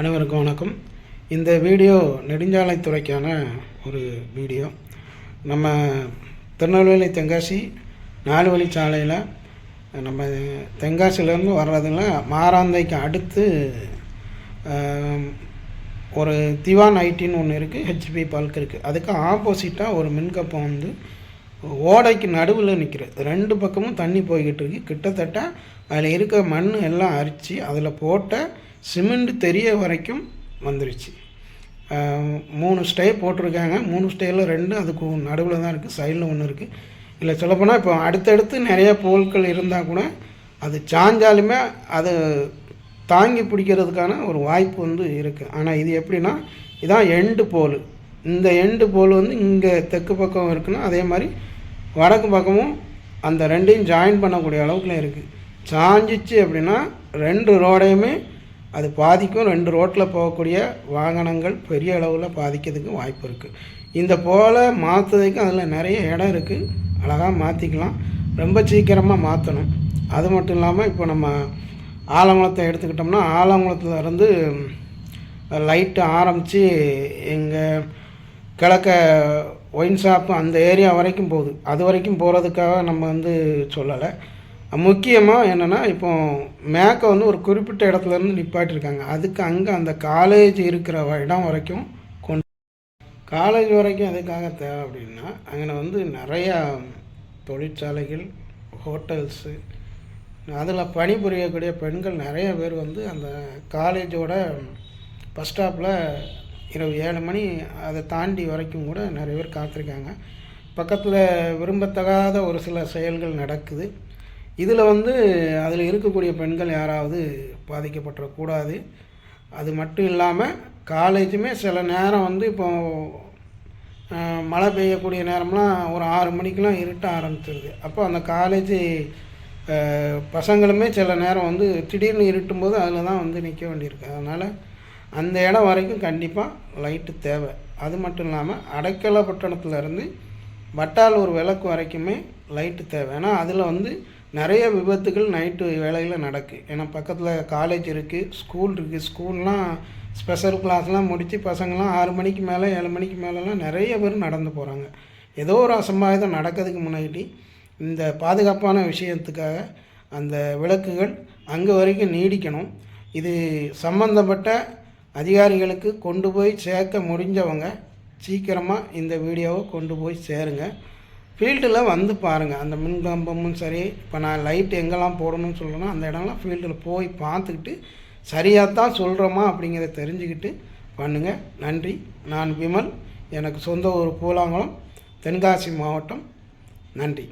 அனைவருக்கும் வணக்கம். இந்த வீடியோ நெடுஞ்சாலைத்துறைக்கான ஒரு வீடியோ. நம்ம திருநெல்வேலி தென்காசி நாலு வழி சாலையில் நம்ம தென்காசிலேருந்து வர்றதுல மாராந்தைக்கு அடுத்து ஒரு திவான் ஐடின்னு ஒன்று இருக்குது ஹெச்பி பல்க் இருக்குது அதுக்கு ஆப்போசிட்டாக ஒரு மின்கப்பம் வந்து ஓடைக்கு நடுவில் நிற்கிறது ரெண்டு பக்கமும் தண்ணி போய்கிட்டு இருக்கு. கிட்டத்தட்ட அதில் இருக்க மண் எல்லாம் அரித்து அதில் போட்ட சிமெண்ட் தெரிய வரைக்கும் வந்துருச்சு. மூணு ஸ்டே போட்டிருக்காங்க. மூணு ஸ்டேயில் ரெண்டு அதுக்கு நடுவில் தான் இருக்குது சைடில் ஒன்று இருக்குது இல்லை சொல்லப்போனால் இப்போ அடுத்தடுத்து நிறைய பொருட்கள் இருந்தால் கூட அது சாஞ்சாலுமே அது தாங்கி பிடிக்கிறதுக்கான ஒரு வாய்ப்பு வந்து இருக்குது ஆனால் இது எப்படின்னா இதான் எண்டு போல். இந்த எண்டு போல் வந்து இங்கே தெற்கு பக்கம் இருக்குன்னா அதே மாதிரி வடக்கு பக்கமும் அந்த ரெண்டையும் ஜாயின் பண்ணக்கூடிய அளவுக்குல இருக்குது சாஞ்சிச்சு அப்படின்னா ரெண்டு ரோடையுமே அது பாதிக்கும். ரெண்டு ரோட்டில் போகக்கூடிய வாகனங்கள் பெரிய அளவில் பாதிக்கிறதுக்கு வாய்ப்பு இருக்குது இந்த போல் மாற்றுறதுக்கு அதில் நிறைய இடம் இருக்குது அழகாக மாற்றிக்கலாம் ரொம்ப சீக்கிரமாக மாற்றணும் அது மட்டும் இல்லாமல் இப்போ நம்ம ஆலங்குளத்தை எடுத்துக்கிட்டோம்னா ஆலங்குளத்தில் இருந்து லைட்டு ஆரம்பித்து எங்கள் கிழக்க ஒயின் ஷாப்பு அந்த ஏரியா வரைக்கும் போகுது. அது வரைக்கும் போகிறதுக்காக நம்ம வந்து சொல்லலை. முக்கியமாக என்னென்னா இப்போ மேக்கை வந்து ஒரு குறிப்பிட்ட இடத்துல இருந்து அதுக்கு அங்கே அந்த காலேஜ் இருக்கிற வ- இடம் வரைக்கும் கொண்டு காலேஜ் வரைக்கும் எதுக்காக தேவை அப்படின்னா அங்கே வந்து நிறையா தொழிற்சாலைகள் ஹோட்டல்ஸு அதில் பணிபுரியக்கூடிய பெண்கள் நிறைய பேர் வந்து அந்த காலேஜோட பஸ் ஸ்டாப்பில் இரவு ஏழு மணி அதை தாண்டி வரைக்கும் கூட நிறைய பேர் காத்திருக்காங்க. பக்கத்தில் விரும்பத்தகாத ஒரு சில செயல்கள் நடக்குது. இதில் வந்து அதில் இருக்கக்கூடிய பெண்கள் யாராவது பாதிக்கப்பட்டுறக்கூடாது. அது மட்டும் இல்லாமல் காலேஜுமே சில நேரம் வந்து இப்போ மழை பெய்யக்கூடிய நேரம்லாம் ஒரு ஆறு மணிக்கெலாம் இருட்ட ஆரம்பிச்சிருது. அப்போ அந்த காலேஜ் பசங்களுமே சில நேரம் வந்து திடீர்னு இருட்டும் போது அதில் தான் வந்து நிற்க வேண்டியிருக்கு. அதனால் அந்த இடம் வரைக்கும் கண்டிப்பாக லைட்டு தேவை. அது மட்டும் இல்லாமல் அடைக்கலப்பட்டணத்துலேருந்து வட்டாலூர் விளக்கு வரைக்குமே லைட்டு தேவை. ஏன்னா அதில் வந்து நிறைய விபத்துகள் நைட்டு வேலையில் நடக்கு. ஏன்னா பக்கத்தில் காலேஜ் இருக்குது ஸ்கூல் இருக்குது ஸ்கூல்லாம் ஸ்பெஷல் கிளாஸ்லாம் முடித்து பசங்களாம் ஆறு மணிக்கு மேலே ஏழு மணிக்கு மேலெலாம் நிறைய பேர் நடந்து போகிறாங்க ஏதோ ஒரு அசம்பாவிதம் நடக்கிறதுக்கு முன்னாடி இந்த பாதுகாப்பான விஷயத்துக்காக அந்த விளக்குகள் அங்கே வரைக்கும் நீடிக்கணும். இது சம்பந்தப்பட்ட அதிகாரிகளுக்கு கொண்டு போய் சேர்க்க முடிஞ்சவங்க சீக்கிரமாக இந்த வீடியோவை கொண்டு போய் சேருங்க. ஃபீல்டில் வந்து பாருங்கள் அந்த மின்கம்பமும் சரி இப்போ நான் லைட் எங்கெல்லாம் போடணும்னு சொல்கிறேன்னா அந்த இடம்லாம் ஃபீல்டில் போய் பார்த்துக்கிட்டு சரியாக தான் சொல்கிறோமா அப்படிங்கிறத தெரிஞ்சுக்கிட்டு பண்ணுங்கள் நன்றி. நான் விமல். எனக்கு சொந்த ஊர் கூலாங்குளம் தென்காசி மாவட்டம். நன்றி.